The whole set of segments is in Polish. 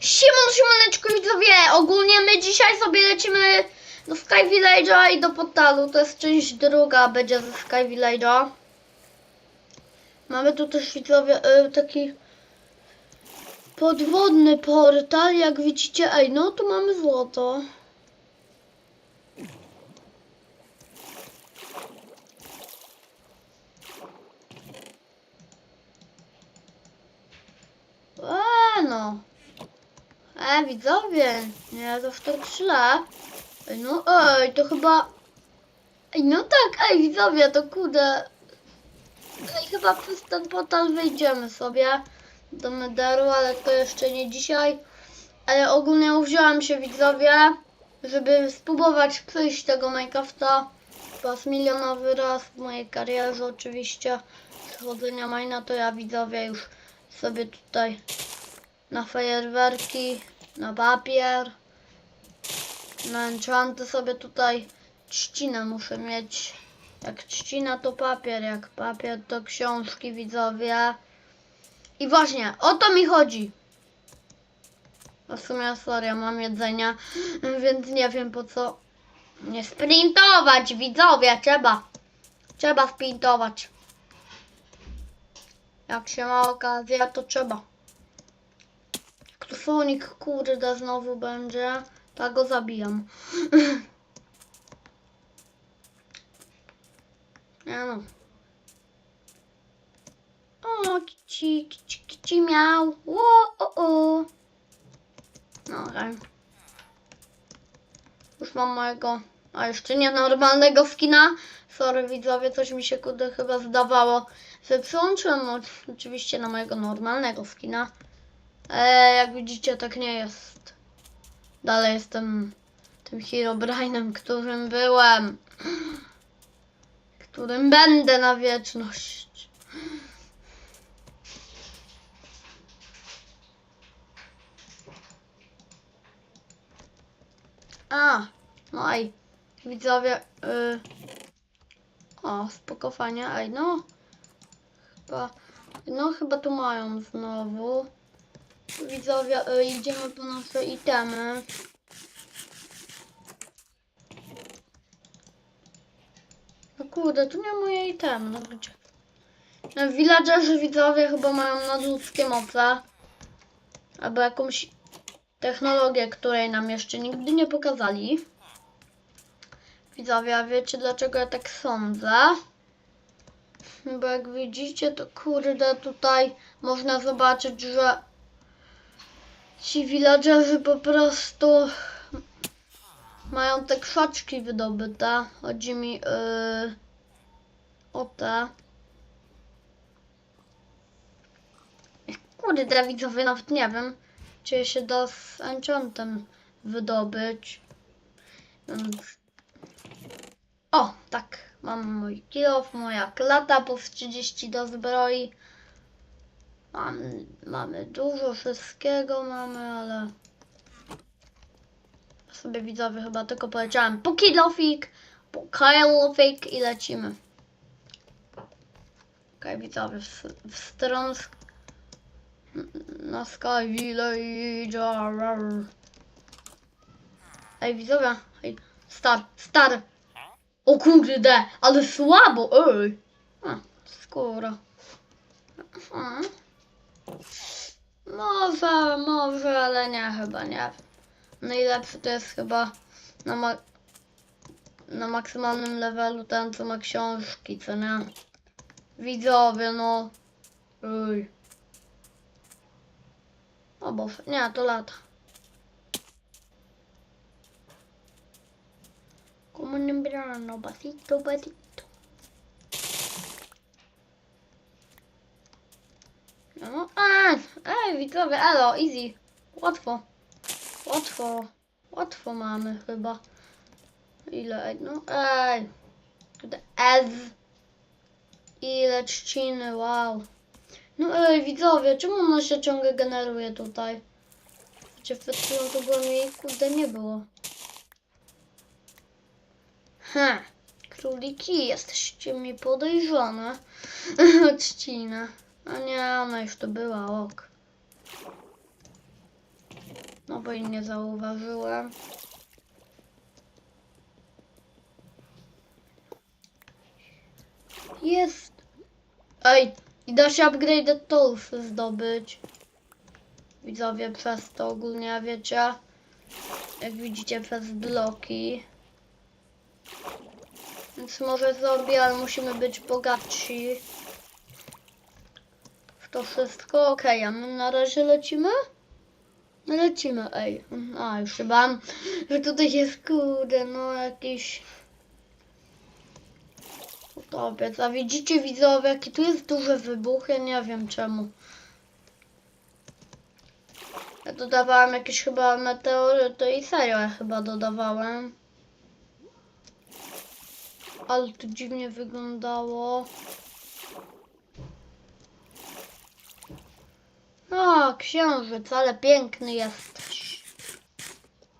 Siemon, siemaneczko widzowie! Ogólnie my dzisiaj sobie lecimy do Sky Village'a i do portalu. To jest część druga, będzie ze Sky Village'a. Mamy tu też widzowie y, taki podwodny portal, jak widzicie. Ej, no tu mamy złoto. Eee, no. E, widzowie, nie, to w tak źle. Ej, no, ej, to chyba... Ej, no tak, ej, widzowie, to kurde... Ej, chyba przez ten portal wyjdziemy sobie do Nederu, ale to jeszcze nie dzisiaj. Ale ogólnie uwziąłem się, widzowie, żeby spróbować przejść tego Minecrafta po raz milionowy raz w mojej karierze oczywiście. Przechodzenia Mina to ja, widzowie, już sobie tutaj na fajerwerki, na papier, na enchanty sobie tutaj trzcinę muszę mieć. Jak trzcina to papier, jak papier to książki widzowie. I właśnie, o to mi chodzi. No w sumie, sorry, mam jedzenia, więc nie wiem po co nie sprintować, widzowie, trzeba. Trzeba sprintować. Jak się ma okazja, to trzeba. Sonic, kurde, znowu będzie, to go zabijam. Nie no. O, kici, kici, kici miał. O, o, o. No, okej. Już mam mojego, a jeszcze nie normalnego skina. Sorry widzowie, coś mi się kurde chyba zdawało. Że przyłączyłem oczywiście na mojego normalnego skina. E, jak widzicie, tak nie jest. Dalej jestem tym Herobrine'em, którym byłem. Którym będę na wieczność. A, no i widzowie. Y... O, spoko fajnie. Ej, no. Chyba, no chyba tu mają znowu. Widzowie, y, idziemy po nasze itemy. No kurde, tu nie moje itemy, no gdzie? Villagerzy widzowie chyba mają nadludzkie moce. Albo jakąś technologię, której nam jeszcze nigdy nie pokazali. Widzowie, a wiecie dlaczego ja tak sądzę? Bo jak widzicie, to kurde tutaj można zobaczyć, że ci villagerzy po prostu mają te krzaczki wydobyte. Chodzi mi yy, o te. Kurde, widzowie, nawet nie wiem, czy się da z enchantem wydobyć. O, tak. Mam mój kilof, moja klata plus 30 do zbroi. Mam, mamy dużo wszystkiego, mamy, ale... Sobie widzowie chyba tylko powiedziałem po kilofik, po kilofik i lecimy. Okej, widzowie, w, w stronę na Sky Village. Ej, widzowie, ej, star, star. O kurde, ale słabo, ej. A, skóra. Mhm. Może, może, ale nie, chyba nie. Najlepszy to jest chyba na, ma na maksymalnym levelu ten, co ma książki, co nie? Widzowie, no. Ej. O Boże, nie, to lata. Como no verano, pasito, pasito. No, a, widzowie, elo, easy. Łatwo. Łatwo. Łatwo mamy chyba. Ile, no, ej. Ez. Ile trzciny, wow. No ej, widzowie, czemu ona się ciągle generuje tutaj? Znaczy, przed chwilą to było mi, kurde, nie było. Ha, króliki, jesteście mi podejrzane. Trzcina. A nie, ona już to była, ok. No bo i nie zauważyłem. Jest. Ej, i da się upgrade tools zdobyć. Widzowie przez to ogólnie, wiecie. Jak widzicie przez bloki. Więc może zrobię, ale musimy być bogatsi. To wszystko. Okej, a my na razie lecimy? Lecimy, ej. A, już chyba, że tutaj jest kurde, no jakiś... Utopiec. A widzicie widzowie, jaki tu jest duży wybuch? Ja nie wiem czemu. Ja dodawałem jakieś chyba meteoryty i serio ja chyba dodawałem. Ale to dziwnie wyglądało. O, księżyc, ale piękny jesteś.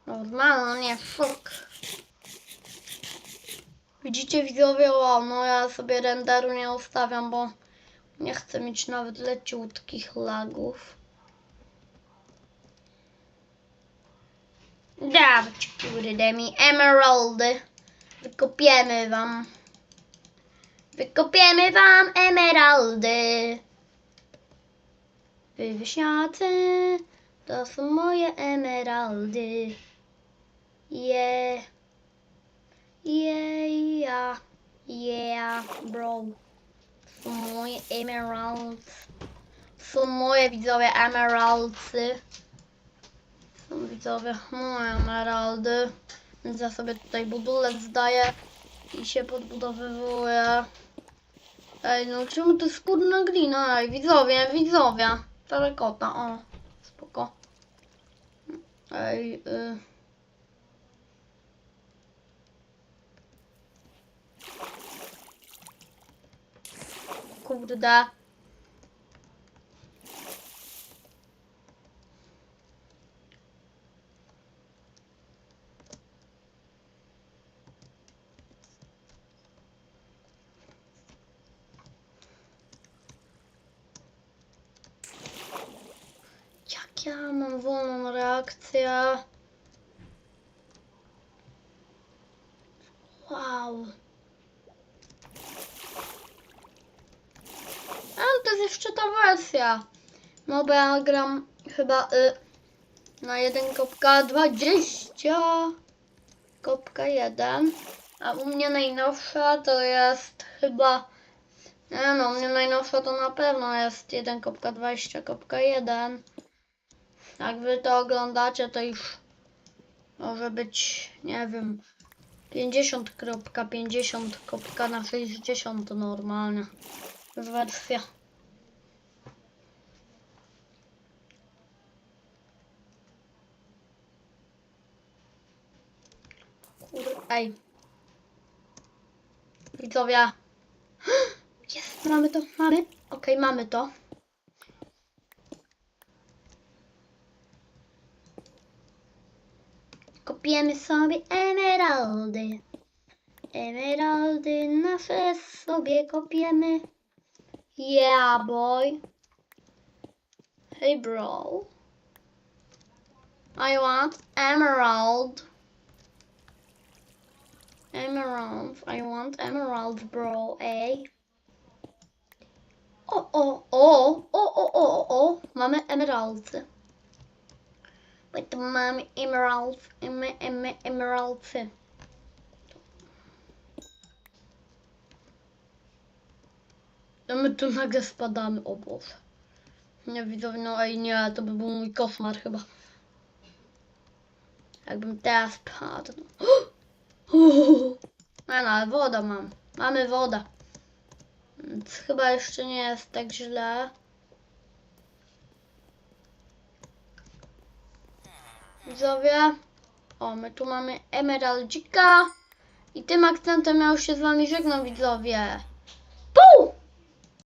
Normalnie szok. Widzicie widzowie, wow, no ja sobie renderu nie ustawiam, bo nie chcę mieć nawet leciutkich lagów. Dawać kurde mi emeraldy. Wykopiemy wam. Wykopiemy wam emeraldy. Wy wieśniacy, to są moje emeraldy. Yeah. Yeah, yeah, bro. Są moje emeralds. Są moje widzowie emeraldsy. Są widzowie moje emeraldy. Więc ja sobie tutaj budulec zdaję i się podbudowywuję. Ej, no czemu to jest kurna glina? Ej, widzowie, widzowie. Terekota, o. Spoko. Ej, y. Kurde. Ja mam wolną reakcję? Wow. Ale to jest jeszcze ta wersja. No bo ja gram chyba y, na 1.20 kopka 1. A u mnie najnowsza to jest chyba nie no, u mnie najnowsza to na pewno jest 1.20.1. Jak wy to oglądacie, to już może być, nie wiem, 50.50 na 60 normalnie. Wersja. Ej. Widzowie. Jest, mamy to, mamy. Okej, mamy to. Kopiemy sobie emeraldy. Emeraldy nasze sobie kopiemy. Yeah, boy. Hey, bro. I want emerald. Emeralds. I want emeralds, bro. Eh? O, o, o, o, o, o, o. Mamy emeraldsy. Wait, mamy emeralds, em, em, emeraldsy. A my tu nagle spadamy, o Boże. Nie widzowie, no ej nie, to by był mój koszmar chyba. Jakbym teraz spadł. No, no, ale woda mam. Mamy wodę. Więc chyba jeszcze nie jest tak źle. widzowie. O, my tu mamy Emeraldzika. I tym akcentem ja już się z wami żegnam, widzowie. Pół!